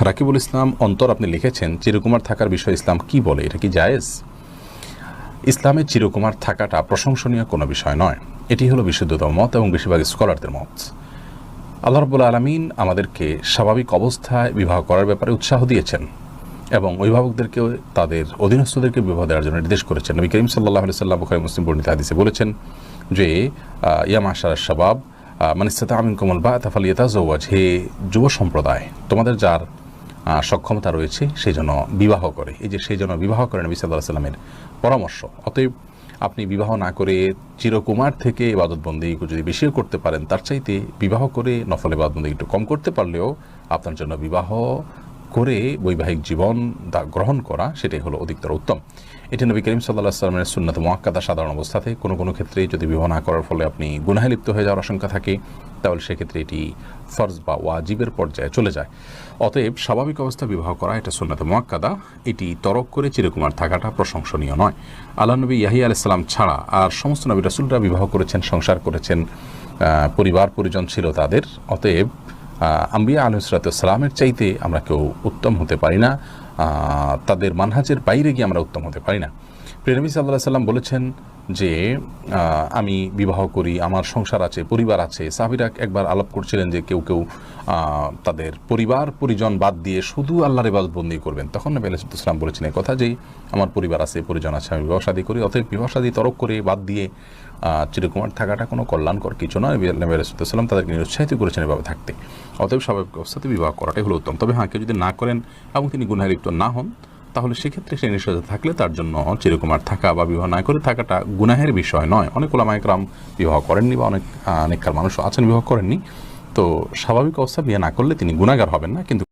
রাকিবুল ইসলাম অন্তর আপনি লিখেছেন চিরকুমার থাকার বিষয়ে ইসলাম কি বলে? এটা কি জায়েজ? ইসলামে চিরকুমার থাকাটা প্রশংসনীয় কোনো বিষয় নয়। এটি হলো বিশুদ্ধতম মত এবং বেশিরভাগ স্কলারদের মত। আল্লাহ রব্বুল আলমিন আমাদেরকে স্বাভাবিক অবস্থায় বিবাহ করার ব্যাপারে উৎসাহ দিয়েছেন এবং অভিভাবকদেরকে তাদের অধীনস্থদেরকে বিবাহ দেওয়ার জন্য নির্দেশ করেছেন। নবী করিম সাল্লাহ সাল্লাম মুসলিম বর্ণিত হাদিসে বলেছেন যে আহ, ইয়াম শাবাব মানিস্তাতা আমিন কমল বা তাফালিয়াতা জৌয়াজ হে যুব সম্প্রদায়, তোমাদের যার সক্ষমতা রয়েছে সেই জন্য বিবাহ করে। এই যে সেই জন্য বিবাহ করে নবী সাল্লাহ সাল্লামের পরামর্শ। অতএব আপনি বিবাহ না করে চিরকুমার থেকে ইবাদতবন্দি যদি বেশিও করতে পারেন, তার চাইতে বিবাহ করে নফল ইবাদতবন্দি একটু কম করতে পারলেও আপনার জন্য বিবাহ করে বৈবাহিক জীবন গ্রহণ করা, সেটাই হলো অধিকতর উত্তম। এটি নবী করিম সাল্লাহ আসলামের সুন্নত মোয়াক্কাদা সাধারণ অবস্থাতে কোনো কোনো ক্ষেত্রে যদি বিবাহ না করার ফলে আপনি গুনাহে লিপ্ত হয়ে যাওয়ার আশঙ্কা থাকে, তাহলে সেক্ষেত্রে এটি ফরজ বা ওয়াজিবের পর্যায়ে চলে যায়। অতএব স্বাভাবিক অবস্থা বিবাহ করা, এটা সুন্নত মোয়াক্কাদা এটি তরক করে চিরকুমার থাকাটা প্রশংসনীয় নয়। আল্লাহ নবী ইয়াহি আলাইসাল্লাম ছাড়া আর সমস্ত নবী রাসুলরা বিবাহ করেছেন, সংসার করেছেন পরিবার পরিজন ছিল তাদের, অতএব আম্বিয়া আলহিসালামের চাইতে আমরা কেউ উত্তম হতে পারি না। তাদের মানহাজের বাইরে গিয়ে আমরা উত্তম হতে পারি না। প্রেরবী সাল্লাহ সাল্লাম বলেছেন যে আমি বিবাহ করি, আমার সংসার আছে, পরিবার আছে। সাহাবিরা একবার আলাপ করছিলেন যে কেউ কেউ তাদের পরিবার, পরিজন বাদ দিয়ে শুধু আল্লাহর ইবাদতবন্দি করবেন। তখন নবী আলাইসালাম বলেছেন এই কথা যে আমার পরিবার আছে, পরিজন আছে, আমি বিবাহ শাদী করি, অতএব বিবাহ শাদী তরক করে বাদ দিয়ে চিরকুমার থাকাটা কোনো কল্যাণকর কিছু নয়। নবী আলাইসাল্লাম তাদেরকে নিরুৎসাহিত করেছেন এভাবে থাকতে। অতএব স্বাভাবিক অবস্থাতে বিবাহ করাটাই হলো উত্তম। তবে হ্যাঁ কেউ যদি না করেন এবং তিনি গুনায় লিপ্ত না হন, তাহলে সেক্ষেত্রে সে নিষেধ থাকলে তার জন্য চিরকুমার থাকা বা বিবাহ না করে থাকাটা গুনাহের বিষয় নয়। অনেক ওলামায়করাম বিবাহ করেননি বা অনেক অনেককার নেককার মানুষ আছেন, বিবাহ করেননি। তো স্বাভাবিক অবস্থা বিয়ে না করলে তিনি গুণাগার হবেন না। কিন্তু